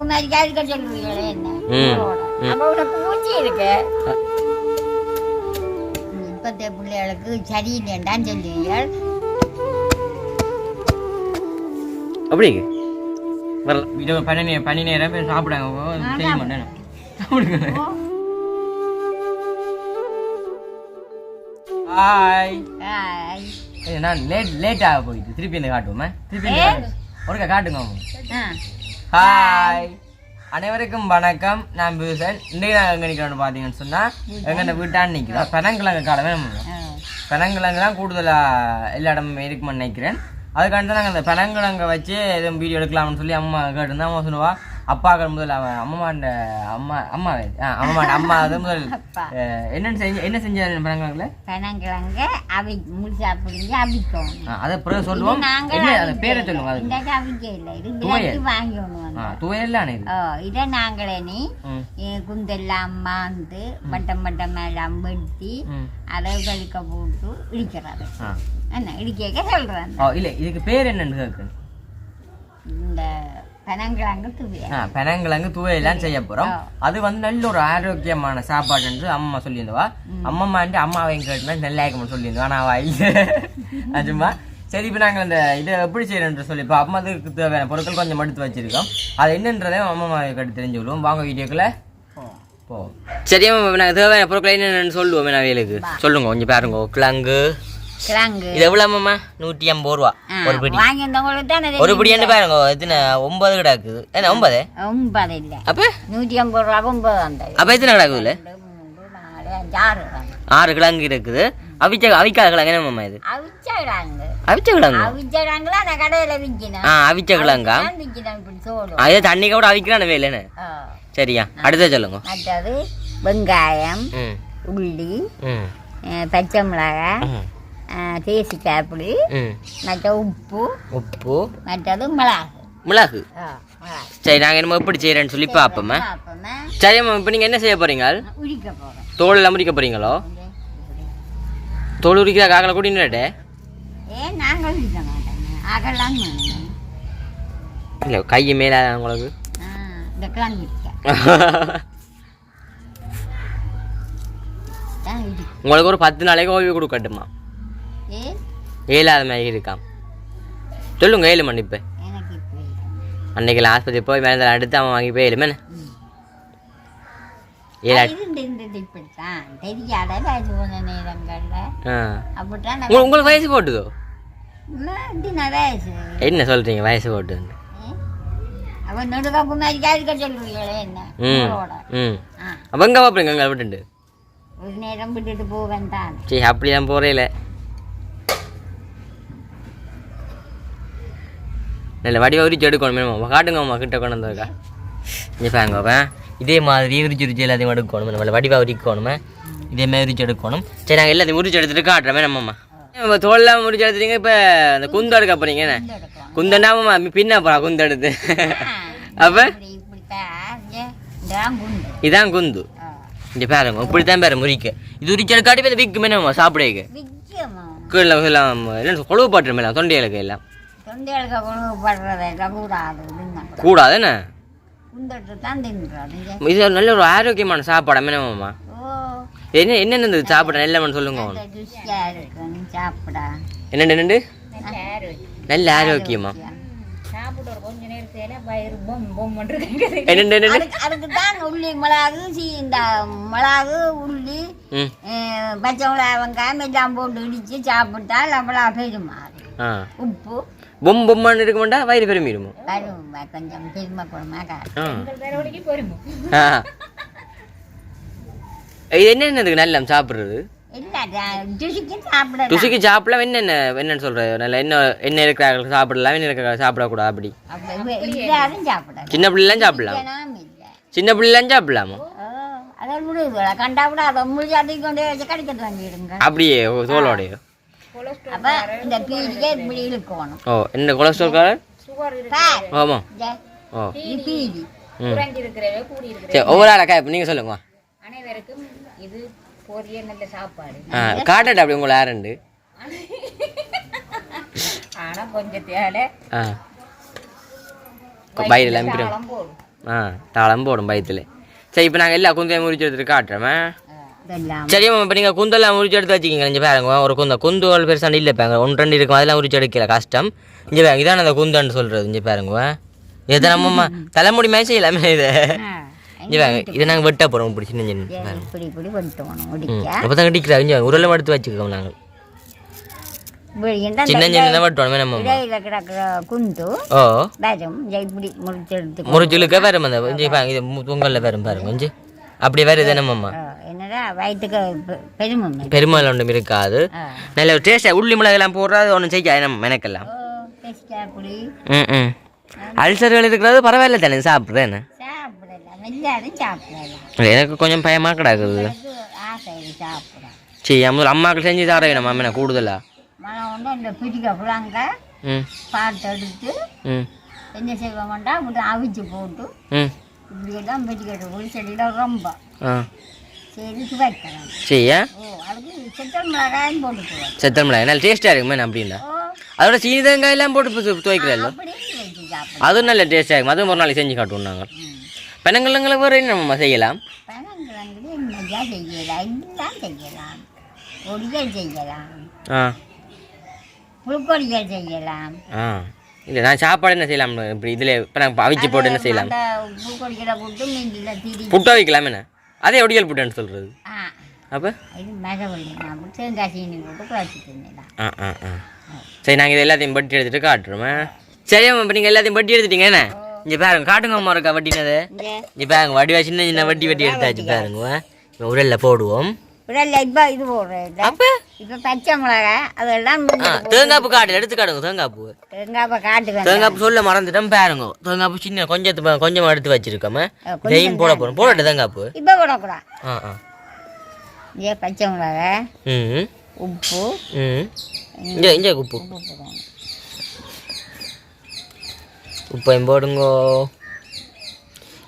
மாதிரி இருக்க சொல்லுவீங்களே என்ன? மூச்சு இருக்கு. இப்பத்த பிள்ளைகளுக்கு சொல்லுவீங்க அப்படி பனி நேரம் பனி நேரம் சாப்பிடாங்க. செய்ய மாட்டேன். ஹாய் நான் லேட் லேட் ஆக போயிட்டு திருப்பி என்ன காட்டுவோமே? திருப்பி. ஒருக்கா காட்டுங்க. ஹாய் அனைவருக்கும் வணக்கம். நான் பியூசன் இன்றைக்கு நாங்கள் எங்கே நிற்கிறோம்னு பார்த்தீங்கன்னு சொன்னால் எங்கள் வீட்டான்னு நிற்கிறோம் பெனங்கிழங்கு காலமே நம்ம. பெனங்கிழங்கு தான் கூடுதலாக எல்லா இடமும் இருக்குமென்னு நினைக்கிறேன். அதுக்காண்டி தான் நாங்கள் அந்த பெனங்கிழங்கை வச்சு எதுவும் வீடியோ எடுக்கலாம்னு சொல்லி அம்மா கேட்டிருந்தா அம்மா சொல்லுவா அப்பாக்கள் முதல்ல அவன் அம்மாண்ட அம்மா அம்மாவே. ஆ அம்மாண்ட அம்மா அது முதல் என்னன்னு செஞ்சு என்ன செஞ்சாரு பெனங்கிழங்குல பனங்கிழங்க அவி முழுசா பிடிங்கி அவிக்கணும் ஆ, அதை பிறகு சொல்லுவோம். என்ன அவிக்க பேரை. சொல்லுங்க அது? அவிக்க இல்லை. இது துவையல். வாங்கி ஒன்று துவையல்லானே இது. இதை நாங்களே நீ குந்தெல்லாம் மாந்து வட்டம் வட்டம் எல்லாம் வெட்டி அதை கழிக்க போட்டு இடிக்கிறது ஆ. என்ன இடிக்க சொல்கிறேன் ஓ இல்லை இதுக்கு பேர் என்னன்னு கேட்குறேன். இந்த பனங்கிழங்கு துவையெல்லாம் செய்ய போறோம். அது வந்து நல்ல ஒரு ஆரோக்கியமான சாப்பாடு என்று அம்மா சொல்லியிருந்தவா. அம்மா வந்து அம்மாவையும் கேட்டுனா நல்லா இருக்கும்னு சொல்லியிருந்தவா. நான் வாய் சும்மா சரி இப்போ நாங்கள் இந்த இதை எப்படி செய்யறோன்ற சொல்லி இப்போ அம்மாவுக்கு தேவையான பொருட்கள் கொஞ்சம் எடுத்து வச்சிருக்கோம். அது என்னன்றதையும் அம்மா கேட்டு தெரிஞ்சு விடுவோம் வாங்க வீடியோக்குள்ள. போ. சரி நாங்கள் தேவையான பொருட்கள் என்னென்னு சொல்லுவோம் நான் வேலுக்கு சொல்லுங்க கொஞ்சம் பாருங்க. கிழங்கு கிழங்கு. இது எவ்வளோ அம்மா நூற்றி ஐம்பது ரூபா. ஒரு பிடி. வாங்கி வந்தவங்களுக்கு தானே ஒரு பிடி என்ன பாருங்க எத்தனை? ஒன்பது கிடக்குது என்ன ஒன்பது? ஒன்பது இல்லை. அப்போ? நூற்றி ஐம்பது ரூபா ஒன்பது வந்தது. அப்போ எத்தனை கிடக்குது ஆறு ஆறு கிழங்கு இருக்குது. அவிச்ச அவிக்காத கிழங்கு என்னம்மா இது? அவிச்ச கிழங்கு. அவிச்ச கிழங்கு. அவிச்ச கிழங்குல நான் கடையில் விற்கினேன் ஆ அவிச்ச கிழங்கா? அதே தண்ணி கூட அவிக்கிறான வேலைன்னு. சரியா அடுத்த சொல்லுங்க. மற்றது வெங்காயம் உள்ளி பச்சை மிளகாய் புளி ம் மற்ற உப்பு உப்பு மற்றது மிளகு மிளகு சரி நாங்கள் என்னமோ எப்படி செய்கிறேன்னு சொல்லி பார்ப்போமே சரி அம்மா இப்போ நீங்கள் என்ன செய்ய போறீங்க உரிக்க போகிறேன் தோல் எல்லாம் முறிக்க போறீங்களோ தோல் உரிக்கிற காக்கலை உரிக்க மாட்டோங்க அகலாம் இல்லை கை மேலே உங்களுக்கு உரிக்க உரிக்க உங்களுக்கு ஒரு பத்து நாளைக்கு ஓய்வு கொடுக்கட்டுமா ஏழாத மாதிரி இருக்காம் சொல்லுங்க ஏழு மணி இப்போ. அன்னைக்கு ஆஸ்பத்திரி போய் மருந்து எடுத்து அவன் வாங்கி போய் ஏழுமே உங்களுக்கு வயசு போட்டுதோ? என்ன சொல்றீங்க வயசு போட்டு பார்ப்பீங்க எங்களை விட்டுண்டு? ஒரு நேரம் விட்டுட்டு போவேன் தான். சரி அப்படிலாம் போகிறேல நல்ல வடிவ உரிச்சு எடுக்கணும் காட்டுங்க அம்மா கிட்ட கொண்டு வந்திருக்கா பாருங்க அப்போ. இதே மாதிரி உரிச்சு உரிச்சு எல்லாத்தையும் எடுக்கணும் நம்மள வடிவா உரிக்கணுமே. இதே மாதிரி உரிச்சு எடுக்கணும். சரி நாங்கள் எல்லாத்தையும் உரிச்சு எடுத்துட்டு காட்டுறோமே நம்மம்மா இப்போ தோல்லாம் முறிச்சு எடுத்துட்டீங்க? இப்போ இந்த குந்து எடுக்க போறீங்க என்ன? குந்தண்டாமம்மா பின்ன போகிறா குந்து எடுத்து. அப்போ? இப்படித்தான் இதான் குந்து. இங்கே பாருங்க இப்படி தான் பாரு முறிக்க. இது உரிச்சு எடுக்காட்டி போய் விற்குமே நம்ம சாப்பிடுங்க கீழே என்ன கொழுவு பாட்டுருமே எல்லாம் தொண்டைகளுக்கு எல்லாம். தொண்டைகளுக்கு கூடாது என்ன? தான் தின்றது இது நல்ல ஒரு ஆரோக்கியமான சாப்பாடு என்னமாம்மா ஓ. என்ன என்னென்ன இந்த சாப்பாடு நல்ல சொல்லுங்க சாப்பிட. என்னண்டு என்னண்டு நல்ல ஆரோக்கியமா? உள்ளி மிளகு சீ இந்த மிளகு உள்ளி பச்சை மிளகாய் வெங்காயம் எல்லாம் போட்டு இடிச்சு சாப்பிட்டா அவ்வளோ பெருமாறு உப்பு. பொம் பொம்மான்னு இருக்க மாட்டா வயிறு பெருமிடுமோ. இது என்னென்னதுக்கு நல்ல சாப்பிட்றது இல்லை ருசிக்கு சாப்பிட ருசிக்கு சாப்பிடலாம் என்னென்ன என்னன்னு சொல்றது நல்ல என்ன என்ன இருக்கிறார்கள் சாப்பிடலாம் என்ன இருக்கிற சாப்பிடக்கூடாது அப்படி சின்ன பிள்ளைலாம் சாப்பிடலாம் சின்ன பிள்ளைலாம் சாப்பிடலாமா அப்படியே ஓ, தோலோடையோ அப்ப இந்த பீடிக்கே இப்படி இழுக்கணும். ஓ என்ன கொலஸ்ட்ரால் காரர் பார், ஆமாம் இந்த ஓ. பீடி. ம். சரி ஒவ்வொரு ஆளக்கா இப்போ நீங்கள் சொல்லுங்க அனைவருக்கும் இது போதிய நல்ல சாப்பாடு. ஆ காட்டட்டா அப்படி உங்களை யாருண்டு ஆனா கொஞ்சம் தேவை ஆ தாளம் போடும் பயத்தில் சரி இப்போ நாங்கள் எல்லா குந்தையும் முறிச்சு எடுத்துட்டு காட்டுறோமே சரி இப்போ நீங்கள் குந்தெல்லாம் முறிச்சு எடுத்து வச்சுக்கிங்க. இங்கே பாருங்க ஒரு குந்த. குந்துகள் பெருசாக இல்லை பாருங்க. ஒன்று ரெண்டு இருக்கும். அதெல்லாம் முறிச்சு எடுக்கல. கஷ்டம். இங்கே பாருங்க இதான் அந்த குந்தன்னு சொல்கிறது இங்கே பாருங்க. இதை நம்ம தலைமுடி மேய்ச்சி எல்லாமே இதை. இதை நாங்கள் வெட்ட போகிறோம் இப்படி சின்ன சின்ன. இப்படி இப்படி வெட்டணும் அப்போ தான் இங்கே உருளை எடுத்து வச்சுக்கோங்க நாங்கள் சின்ன சின்ன வெட்டுவோம் நம்ம. குந்து ஓ. இதை இப்படி முறிச்சுலுக்க அந்த பாருங்க இது பொங்கல்ல வரும் பாருங்க கொஞ்சம் அப்படி வருது என்னம்மா ஆ, என்னடா வயிற்றுக்கு பெ- பெருமை பெருமாள் ஒன்றும் இருக்காது. நல்ல டேஸ்ட்டாக உள்ளி மிளகெல்லாம் போடுறது ஒன்றும் செய்ய நம்ம எனக்கெல்லாம் ம் ம். அல்சர்கள் இருக்கிறது பரவாயில்ல தானே சாப்பிட்றேன் சாப்பிடலாம் எல்லாரும் சாப்பிடலாம் எனக்கு கொஞ்சம் பயமாக கிடக்குது. சரி முதல்ல அம்மாவுக்கு செஞ்சு தர வேணும் மாமி நான் கூடுதலா இந்த பிடிக்க பார்த்து எடுத்து என்ன செய்வோம்டா அவிச்சு போட்டு. இப்படியெல்லாம் பிடிக்கிறது ஒரு செடியில் ரொம்ப சரி வைக்கிறேன் சரியா ஓ அதுக்கு சிக்கன் மிளகாயும் போட்டுக்குவேன் செத்தல் மிளகாய் நல்ல டேஸ்ட்டாக இருக்குமே அப்படின்னா அதோட சீனி தேங்காய் எல்லாம் போட்டு துவைக்கிறல்ல அப்படியே வச்சு சாப்பிடுவோம் அதுவும் நல்ல டேஸ்ட்டாக இருக்கும் அதுவும் ஒரு நாளைக்கு செஞ்சு காட்டுவோம் நாங்கள் பெனங்கலங்களை வேறு என்ன நம்ம செய்யலாம் பனங்கிழங்கு என்னையா செய்யலாம் எல்லாம் செய்யலாம் பொடிகள் செய்யலாம் ஆ புழுக்கொடிகள் செய்யலாம் ஆ இல்லை நான் சாப்பாடு என்ன செய்யலாம்? இப்படி இதில் இப்போ நாங்கள் அவிச்சு போட்டு என்ன செய்யலாம்? போட்டு மீண்டில் திரி. புட்டா வைக்கலாம் என்ன? அதே ஒடியல் புட்டுன்னு சொல்கிறது அப்போ? ஆ ஆ ஆ. சரி நாங்கள் இது எல்லாத்தையும் பட்டி எடுத்துட்டு காட்டுறோமே? சரி இப்போ நீங்கள் எல்லாத்தையும் பட்டி எடுத்துட்டீங்க என்ன? இங்கே பாருங்க காட்டுங்க அம்மா இருக்கா வட்டினது. இங்கே. பாருங்க வடிவா சின்ன சின்ன வட்டி வட்டி எடுத்தாச்சு பாருங்க உரல்ல போடுவோம். உடல்ல இப்போ இது போடுறேன் அப்போ இப்போ பச்சை மிளகாய் அதெல்லாம் ஆ தேங்காய்ப்பு காட்டு எடுத்து காட்டுங்க தேங்காய்ப்பு தேங்காய்ப்பு சொல்ல மறந்துட்டோம் பாருங்க தேங்காய்ப்பு சின்ன கொஞ்சத்து கொஞ்சமாக எடுத்து வச்சிருக்கோமே இதையும் போட போகிறோம் போடட்டு தேங்காய்ப்பு இப்போ போடக்கூடாது ஆ ஆ இங்கே பச்சை மிளகாய் ம் உப்பு ம் இங்கே இங்கே உப்பு உப்பையும் போடுங்கோ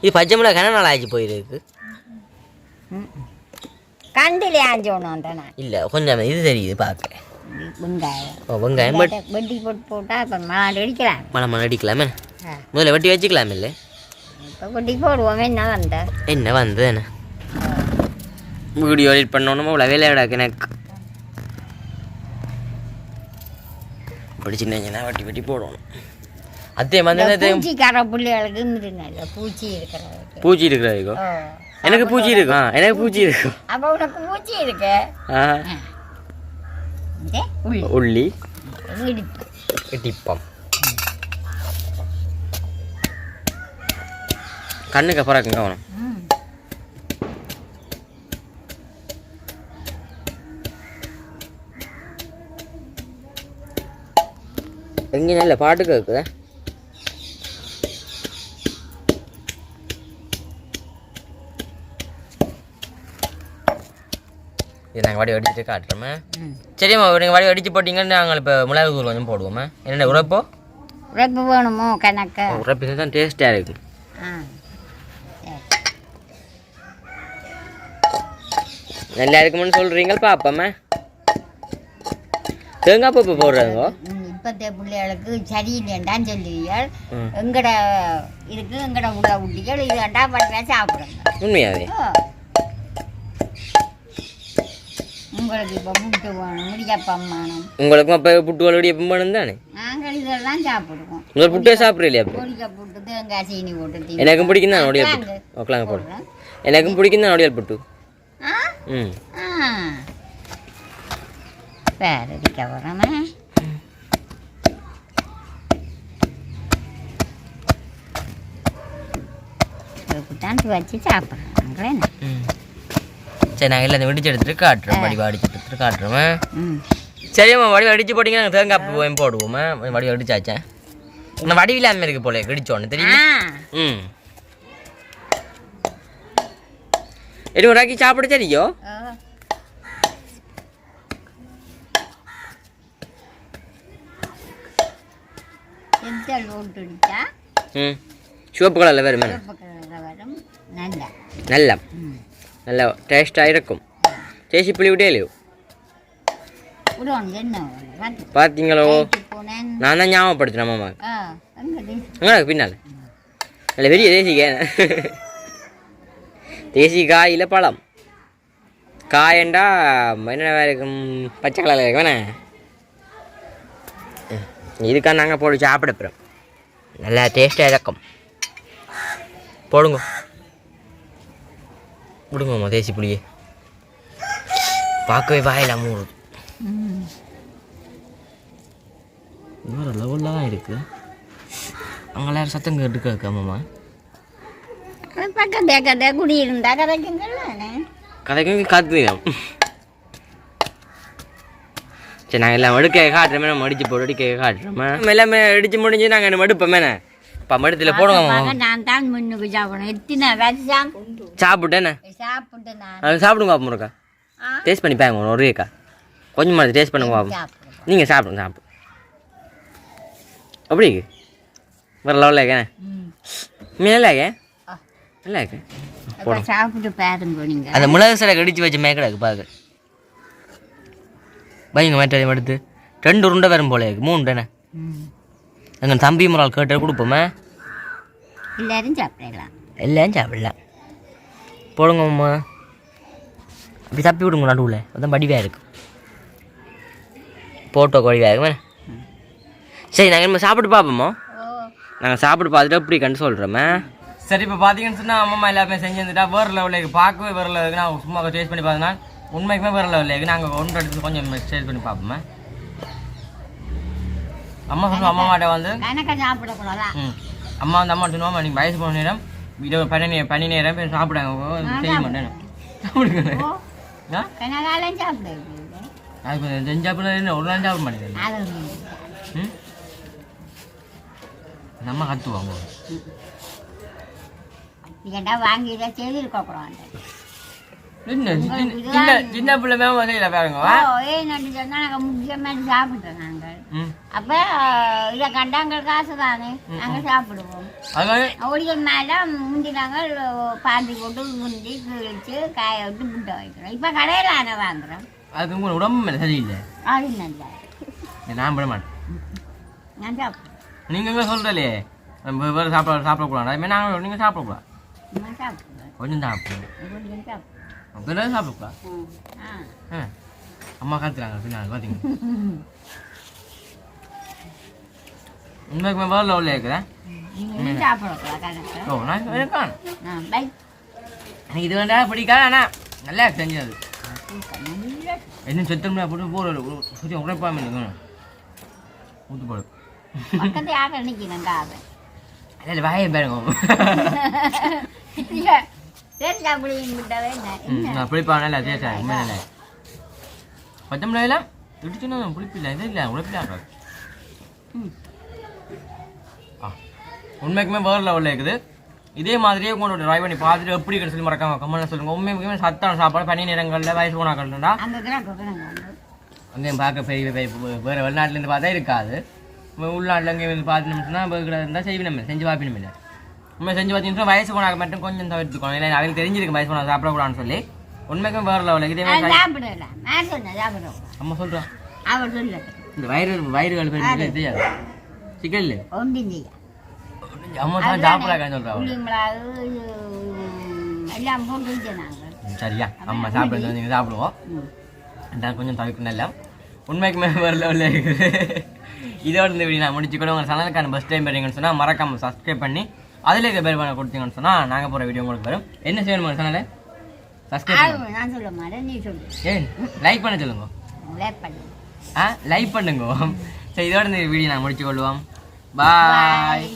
இது பச்சை மிளகாய் கன நாள் ஆச்சு போயிருக்கு ம். கண்டிலே ஆஞ்சோணுன்ற நான். இல்லை கொஞ்சம் இது தெரியுது பார்க்க வெங்காயம். ஓ வெங்காயம் பட் வெட்டி போட்டு போட்டால் இப்போ மழை அடிக்கலாம் மழை அடிக்கலாமே முதல்ல வெட்டி வச்சுக்கலாம் இல்லை? இப்போ வெட்டி போடுவோம் என்ன வந்த? என்ன வந்து என்ன? வீடியோ எடிட் பண்ணணும்? அவ்வளோ வேலை விடாக்கு எனக்கு. இப்படி சின்ன சின்ன வெட்டி வெட்டி போடணும். அதே மாதிரி பூச்சிக்கார பிள்ளைகளுக்கு பூச்சி இருக்கிறவங்க பூச்சி இருக்கிறாய்க்கோ ஓ எனக்கு பூச்சி இருக்கும் எனக்கு பூச்சி இருக்கும் அப்போ உனக்கு பூச்சி இருக்கு? உள்ளி. உள்ளி. இடிப்பு. டிப்பம் கண்ணுக்கு பிறக்கும் கவனம் எங்கே நல்ல பாட்டு கேட்குதா? வடி அடிச்சுட்டு காட்டுறோமே. சரிம்மா நீங்கள் வடி அடிச்சு போட்டிங்கன்னா நாங்கள் இப்போ மிளகு தூள் கொஞ்சம் போடுவோமே. என்னென்ன உரைப்போ? உரைப்பு வேணுமோ கணக்கு? உரைப்பு தான் டேஸ்ட்டாக இருக்கும் நல்லா இருக்குமென்னு சொல்கிறீங்க பார்ப்போமே தேங்காய் பூ போடுறாங்க ம், இப்பத்தே பிள்ளைகளுக்கு சரியில்லைண்டான்னு சொல்லுவீர்கள். எங்கட இருக்கு எங்கட உள்ள குட்டிகள் இது கண்டா பண்ணா சாப்பிடுங்க உண்மையாவே? உங்களுக்கு இப்போ முட்டை வேணும் முடியப்பம் வேணும். உங்களுக்கும் அப்போ புட்டுகளுடைய பிம்பம் தானே? நாங்கள் இதெல்லாம் சாப்பிடுவோம். முதல் புட்டே சாப்பிட்றீங்களே அப்போ? பொடிக்க போட்டு தேங்காய் சீனி போட்டு எனக்கும் பிடிக்கும் தான் ஒடியல் புட்டு? போடுறேன். எனக்கும் பிடிக்கும் தான் ஒடியல் புட்டு? ம். வேற இருக்க வரமே தான் வச்சு ம். சரி நாங்கள் எல்லாத்தையும் வெடிச்சு எடுத்துட்டு காட்டுறோம் வடிவா அடிச்சு எடுத்துட்டு காட்டுறோமே சரிம்மா வடிவா அடிச்சு போட்டிங்கன்னா நாங்கள் தேங்காய் பூ போடுவோமே வடிவா அடிச்சாச்சேன் இன்னும் வடிவில்லாமல் இருக்கு போல கடிச்சோன்னு தெரியுமா? ம். எடு ஒரு ஆக்கி சாப்பிட சரியோ கலரில் சிவப்பு கலரில் வரும். நல்லா. நல்லா. டேஸ்ட்டாக இருக்கும் சேசி புளி விட்டே இல்லையோ பார்த்தீங்களோ நான் தான் ஞாபகப்படுத்தினேன் மாமா உங்களுக்கு பின்னால் நல்ல பெரிய தேசிக்க தேசி காயில் பழம் காயண்டா என்ன இருக்கும் பச்சை கலரில் இருக்கு வேணே இதுக்காக நாங்கள் போட்டு சாப்பிட போகிறோம் நல்லா டேஸ்ட்டாக இருக்கும் போடுங்க விடுங்கம்மா தேசி புளியே பார்க்கவே வாயில் மூடுது வேறு லெவலில் தான் இருக்குது அங்கே எல்லாரும் சத்தம் கேட்டு கேட்காமம்மா பக்கத்தே கதை குடியிருந்தா கதைக்குங்கள்ல கதைக்கும் காத்துக்கிறோம் சரி நாங்கள் எல்லாம் மடுக்க காட்டுறோமே நம்ம அடிச்சு போட்டு அடிக்க காட்டுறோமே. எல்லாமே அடிச்சு முடிஞ்சு நாங்கள் மடுப்போமே இப்போ மடுத்தில் போடுவோம் நான் தான் முன்னுக்கு சாப்பிடணும். எத்தனை வருஷம் சாப்பிட்டேண்ணே சாப்பிட்டு நான் அது சாப்பிடுங்க பாப்போம் இருக்கா. டேஸ்ட் பண்ணி பாருங்க ஒரு ஏக்கா கொஞ்சம் மாதிரி டேஸ்ட் பண்ணுங்க பாப்போம் நீங்கள் சாப்பிடுங்க சாப்பிடு. அப்படி வேறு லெவலில் இருக்கேன். நல்லா இருக்கேன். நல்லா இருக்கேன். அப்ப சாப்பிட்டு பாருங்க நீங்க. அந்த மிளகு சிலை கடிச்சு வச்ச மேக்கடாக்கு பார்க்க பையங்க மேட்டதை எடுத்து. ரெண்டு உருண்டை வரும் போல இருக்கு. மூணு தானே. எங்கள் தம்பி முறால் கேட்டு கொடுப்போமே. எல்லாரும் சாப்பிடலாம். எல்லாம் சாப்பிடலாம். போடுங்க அம்மா அப்படி தப்பி விடுங்க நடுவில். அதான் வடிவாக இருக்கும் போட்டோ வடிவாக இருக்கும் சரி நாங்கள் நம்ம சாப்பிட்டு பார்ப்போமோ நாங்கள் சாப்பிட்டு பார்த்துட்டு எப்படி கண்டு சொல்கிறோமே சரி இப்போ பார்த்தீங்கன்னு சொன்னால் அம்மா எல்லாமே செஞ்சு வந்துட்டா வேறு லெவலில் இருக்குது பார்க்கவே வேறு லெவலுக்கு நான் சும்மா டேஸ்ட் பண்ணி பார்த்தேன்னா உண்மைக்குமே வேறு லெவலில் இருக்குது நாங்கள் ஒன்று எடுத்து கொஞ்சம் டேஸ்ட் பண்ணி பார்ப்போமே. அம்மா சொல்லுவோம் அம்மா மாட்ட வந்து அம்மா வந்து அம்மா சொல்லுவாம்மா நீங்கள் வயசு போன நேரம் இது பனி நே- பனி நேரம் போய் சாப்பிடாங்க. செய்ய மாட்டேன் சாப்பிடுங்க. சாப்பிட அது பிள்ளை என்ன ஒரு நாள் சாப்பிட மாட்டேங்குது. ம்? நம்ம கற்றுவாங்க வாங்கி இதை கூடாது சின்ன சின்ன பிள்ளை மேம் செய்யல பாருங்க நாங்கள் முக்கியமாக சாப்பிட்டோம் நாங்கள். அப்ப இதை கண்டாங்கள் காசு தானே நாங்கள் சாப்பிடுவோம். ஒடியல் மேலே முந்தி நாங்கள் பாந்தி போட்டு முந்தி கிழிச்சு காய விட்டு முட்டை வைக்கிறோம். இப்போ கடையில் ஆனை வாங்குறோம். அதுக்கு உங்க உடம்பு சரியில்லை. அது நல்லா நான் விட மாட்டேன். நான் சாப்பிடுவேன். நீங்கள் சொல்கிறலே வேறு சாப்பிட சாப்பிடக்கூடாது. அதுமாதிரி நாங்கள் நீங்கள் சாப்பிடக்கூடாது. நான் சாப்பிடுவேன். கொஞ்சம் சாப்பிடுவோம் சாப்பிடக்கூடாது ம். ஆ அம்மா காத்துறாங்க பின்னால் பார்த்தீங்க உண்மைக்குமே வேறு லெவலில் இருக்கிறேன் ஓ நான் இருக்கான் எனக்கு இது வேண்டா பிடிக்காது ஆனால் நல்லா செஞ்சது என்ன செத்தம் போட்டு போகிற கொஞ்சம் உழைப்பாமல் இருக்கணும் ஊத்து போடு பக்கத்து யாரை நிற்கணும் காவை இல்லை வாயை பாருங்க சரி சாப்பிடுவீங்க விட்டவே என்ன ம், நான் புளிப்பா நல்லா டேஸ்டா உண்மை நல்லா பச்சை மிளகாயெல்லாம் இடிச்சுன்னா புளிப்பில்லை இது இல்லை உழைப்பில்லை உண்மைக்குமே வேறு லெவலில் இருக்குது இதே மாதிரியே உங்களோட ட்ரை பண்ணி பார்த்துட்டு எப்படி இருக்குன்னு சொல்லி மறக்காம கமெண்ட்ல சொல்லுங்க உண்மைக்குமே சத்தான சாப்பாடு பனி நேரங்களில் வயசு கிடக்கு அங்கேயும் பார்க்க பெரிய வேறு வெளிநாட்டிலேருந்து பார்த்தா இருக்காது நம்ம உள்நாட்டில் அங்கேயும் வந்து பார்த்துனோம்னா பேர்கிட்ட இருந்தால் செய்வி நம்ம செஞ்சு பார்ப்பினும் இல்லை உண்மை செஞ்சு பார்த்தீங்கன்னா வயசு போனாக்க மட்டும் கொஞ்சம் தவிர்த்துக்கணும் இல்லை அவங்களுக்கு தெரிஞ்சிருக்கு வயசு போனால் சாப்பிடக்கூடாதுன்னு சொல்லி. உண்மைக்கும் வேறு லெவலில் இதே மாதிரி அம்மா சொல்கிறேன் இந்த வயிறு வயிறுகள் பேர் தெரியாது. சிக்கன் இல்லை. அம்மா தான் சாப்பிடாக்கான்னு சொல்கிறாங்க சரியா. அம்மா சாப்பிட நீங்கள் சாப்பிடுவோம். கொஞ்சம் தவிர்க்கணும் இல்லை உண்மைக்குமே வேறு லெவலில் இருக்குது. இதோட இந்த வீடியோ நான் முடிச்சுக்கூட உங்கள் சேனலுக்கான ஃபஸ்ட் டைம் வரீங்கன்னு சொன்னால் மறக்காமல் சப்ஸ்கிரைப் பண்ணி அதில் இருக்க பேர் பண்ண கொடுத்தீங்கன்னு சொன்னால் நாங்கள் போகிற வீடியோ உங்களுக்கு வரும். என்ன செய்யணும் உங்கள் சேனலை சப்ஸ்கிரைப் அது நான் சொல்ல மாட்டேன் நீ சொல்லு. ஏன் லைக் பண்ண சொல்லுங்க. லேட் பண்ணு. ஆ லைக் பண்ணுங்க. சரி இதோட இந்த வீடியோ நான் முடிச்சு கொள்வோம். பாய்.